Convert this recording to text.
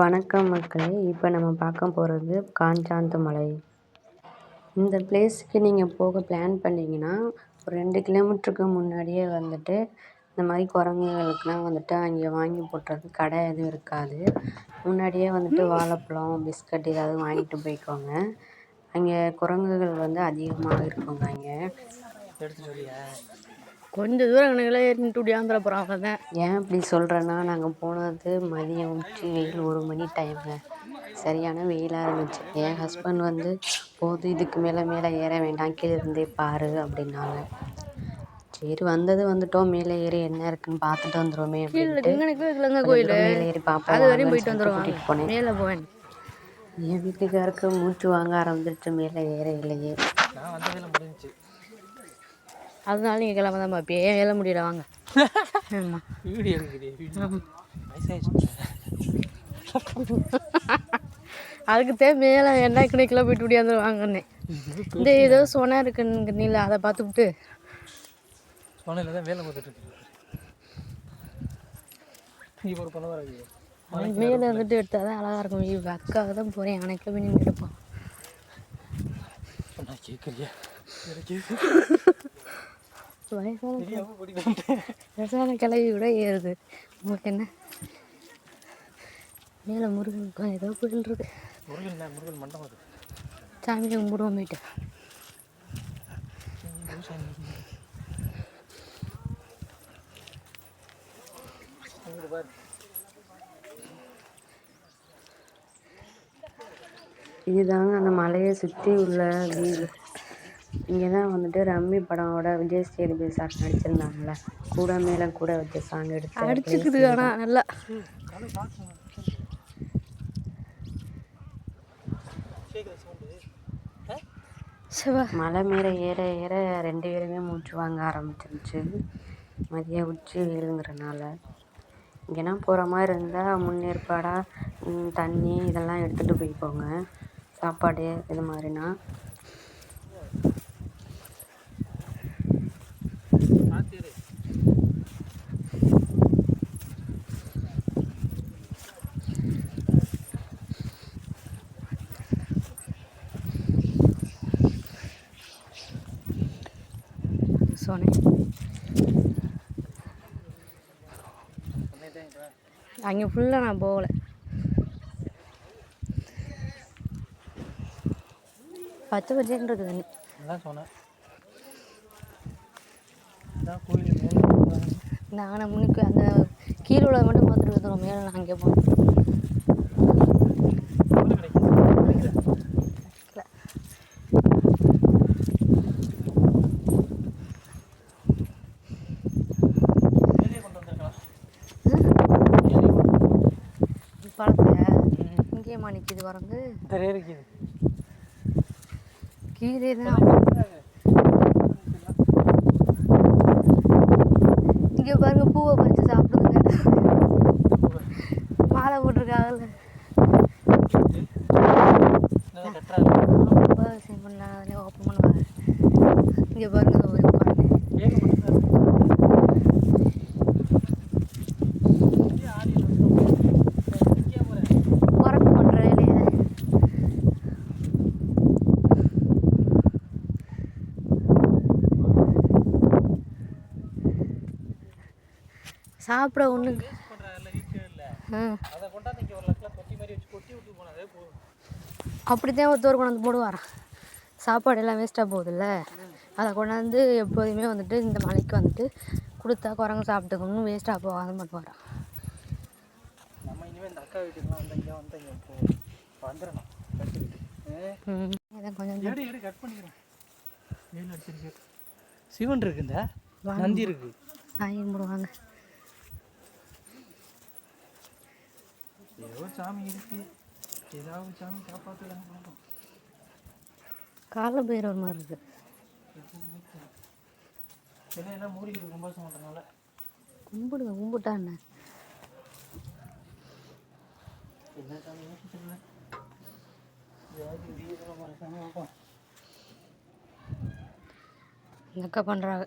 வணக்கம் மக்களே. இப்போ நம்ம பார்க்க போகிறது காஞ்சாந்து மலை. இந்த பிளேஸுக்கு நீங்கள் போக பிளான் பண்ணிங்கன்னா ஒரு ரெண்டு கிலோமீட்டருக்கு முன்னாடியே வந்துட்டு இந்த மாதிரி குரங்குகளுக்குலாம் வந்துட்டு அங்கே வாங்கி போட்டுறது கடை எதுவும் இருக்காது. முன்னாடியே வந்துட்டு வாழைப்பழம் பிஸ்கட் ஏதாவது வாங்கிட்டு போய்க்கோங்க. அங்கே குரங்குகள் வந்து அதிகமாக இருக்குங்க அங்கே. கொஞ்சம் தூரம் எங்கனக்குள்ளே ஏறிட்டு ஓடியாந்துட போகிறோம் அவ்வளோதான் ஏன் இப்படி சொல்கிறேன்னா நாங்கள் போனது மதியம் உச்சி வெயில் ஒரு மணி டைமு சரியான வெயிலாக இருந்துச்சு. என் ஹஸ்பண்ட் வந்து போது இதுக்கு மேலே மேலே ஏற வேண்டாம் கீழே இருந்தே பாரு அப்படின்னாங்க. சரி வந்தது வந்துட்டோம். மேலே ஏறி என்ன இருக்குன்னு பார்த்துட்டு வந்துடுவோமே அப்படின்ட்டு. கோயில்? மேலே ஏறி பார்ப்போம் அது வரையும் போயிட்டு கூட்டிகிட்டு போனேன். மேலே போவேன். என் வீட்டுக்காருக்கு மூச்சு வாங்க ஆரம்பிச்சிருச்சு. மேலே ஏற இல்லையே. அதனால நீங்கள் கிளம்ப தான் பார்ப்பேன் ஏன் வேலை முடியல? வாங்க. ஆமாம் வீடியோ அதுக்கு தேவை மேலே என்ன கிணக்கில் போயிட்டு ஓடியாந்துருவாங்கன்னு இந்த ஏதோ சொனா இருக்குன்னு நீல அதை பார்த்துக்கிட்டு சொன்னையில் தான் வேலை பார்த்துட்டு மேலே வந்துட்டு எடுத்தால் தான் அழகாக இருக்கும். இவ அக்காவுக்கு தான் போகிறேன் அணைக்க போய் நின்று எடுப்போம் நான் கேட்குறியா வயசான வயசான கிளவி கூட ஏறுது. உங்களுக்கு என்ன? மேலே முருகன் ஏதோ கோயில் இருக்கு. முருகன் முருகன் மண்டபம் அது சாமி கும்பிடுவோம் போயிட்டு. இங்கே பாரு. இதுதாங்க அந்த மலையை சுற்றி உள்ள வீடு. இங்கே தான் வந்துட்டு ரம்மி படமோட விஜய் சேதுபதி சார் நடிச்சிருந்தாங்கல்ல. கூட மேலே கூட வச்ச சாங் எடுத்து அடிச்சுக்குது ஆனால் நல்லா. மலை மேலே ஏற ஏற ரெண்டு பேருமே மூச்சு வாங்க ஆரம்பிச்சிருச்சு. மதிய உச்சி வெயிலுங்கிறனால இங்கேனா போகிற மாதிரி இருந்தால் முன்னேற்பாடாக தண்ணி இதெல்லாம் எடுத்துகிட்டு போய்க்கோங்க. சாப்பாடு இது மாதிரினா. சோனி. அங்கே ஃபுல்லாக நான் போகலை. பச்சை பச்சைன்னு இருக்குது தண்ணி அதான் சொன்னேன் நான் முன்னுக்கு அந்த கீழே உள்ளதை மட்டும் பார்த்துட்டு வந்துடும் மேலே நான் அங்கே வந்திருக்கலாம். பழத்தை இங்கேயேம்மா நிற்கிது வரந்து கீழே தான் இங்கே பாருங்க பூவை பறித்து சாப்பிடுதுங்க. மாலை போட்டிருக்காங்கல்ல. ஓப்பன் பண்ணுவாங்க இங்கே பாருங்க இதோ ஒரு உட்காந்து ஏக மட்டும் குரங்கு பண்ணுற வேலையை சாப்பிட ஒன்றுக்கு ஆ அதை கொண்டாந்து இங்கே ஒரு லட்சம் தொட்டி மாதிரி வச்சு கொட்டி விட்டு போனதே போதும். அப்படித்தான் ஒருத்தர் கொண்டாந்து போடுவாராம் சாப்பாடு எல்லாம் வேஸ்ட்டாக போகுதுல்ல. அதை கொண்டாந்து எப்போதுமே வந்துட்டு இந்த மலைக்கு வந்துட்டு கொடுத்தா குரங்கு சாப்பிட்டுக்கணும் வேஸ்ட்டாக போகாத பண்ணுவாராம் நம்ம இனிமேல் இந்த அக்கா வீட்டுக்குலாம் வந்து இங்கே வந்து இங்கே போ வந்துடணும் கட்டிக்கிட்டு ம் அதான் கொஞ்சம் எடு எடு கட் பண்ணிக்கிறேன் வெயில் அடிச்சிருக்கு சிவன் இருக்கு இந்த வாங்க. நந்தி இருக்கு வாங்கி போடுவாங்க ஏதோ சாமி இருக்கு ஏதாவது சாமி காப்பாற்றுறாங்க பார்ப்போம் காலைல போயிடுற மாதிரி இருக்குது ஏன்னா எல்லாம் மூடிக்கிட்டு கும்பாசம் பண்ணுறதுனால கும்பிடுங்க கும்பிட்டா என்ன என்ன சாமி ஏதாவது பார்ப்போம் அக்கா பண்ணுறாங்க